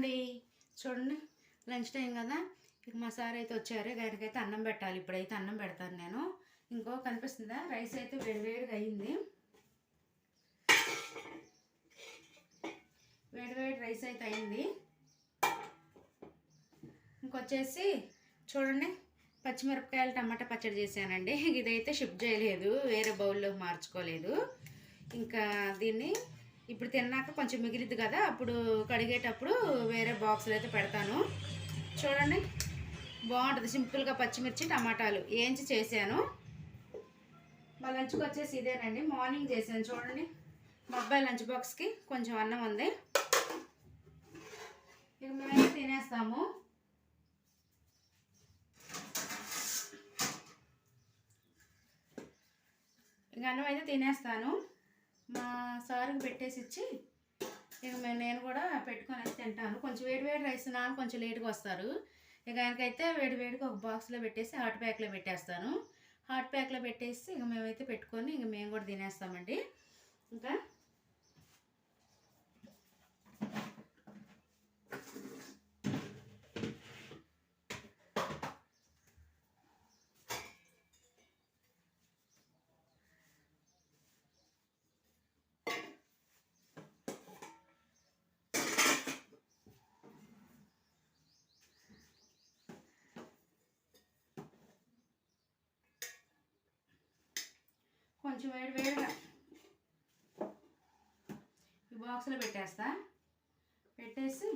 అండి చూడండి. Lunch time కదా. ఇక మా సార్ అయితే వచ్చారు. గారికైతే అన్నం పెట్టాలి. ఇప్పుడైతే అన్నం పెడతాను నేను. ఇంకో కనిపిస్తుందా? రైస్ అయితే వేడివేడిగా అయింది. వేడివేడి రైస్ అయితే అయింది. ఇంకొచ్చేసి చూడండి. పచ్చిమిరపకాయలు టమాటా పచ్చడి చేశానండి. ఇదైతే షిఫ్ట్ చేయలేదు. వేరే బౌల్లో మార్చుకోలేదు. ఇంకా దీన్ని ఇప్పుడు తిన్నాక కొంచెం మిగిలిద్ది కదా అప్పుడు కడిగేటప్పుడు వేరే బాక్సులు అయితే పెడతాను. చూడండి బాగుంటుంది. సింపుల్గా పచ్చిమిర్చి టమాటాలు ఏంచి చేశాను. మా లంచ్కి వచ్చేసి ఇదేనండి. మార్నింగ్ చేశాను చూడండి. మా అబ్బాయి లంచ్ బాక్స్కి కొంచెం అన్నం ఉంది. ఇక మేమైతే తినేస్తాము. ఇక అన్నం అయితే తినేస్తాను. మా సార్కి పెట్టేసి ఇచ్చి ఇక నేను కూడా పెట్టుకొని అయితే తింటాను. కొంచెం వేడి వేడి రైస్ నాన్న కొంచెం లేట్గా వస్తారు. ఇక ఆయనకైతే వేడి వేడికి ఒక బాక్స్లో పెట్టేసి హాట్ ప్యాక్లో పెట్టేస్తాను. హాట్ ప్యాక్లో పెట్టేసి ఇక మేమైతే పెట్టుకొని ఇక మేము కూడా తినేస్తామండి. ఇంకా కొంచెం వేడి వేడిగా. ఈ బాక్స్లో పెట్టేస్తా. పెట్టేసి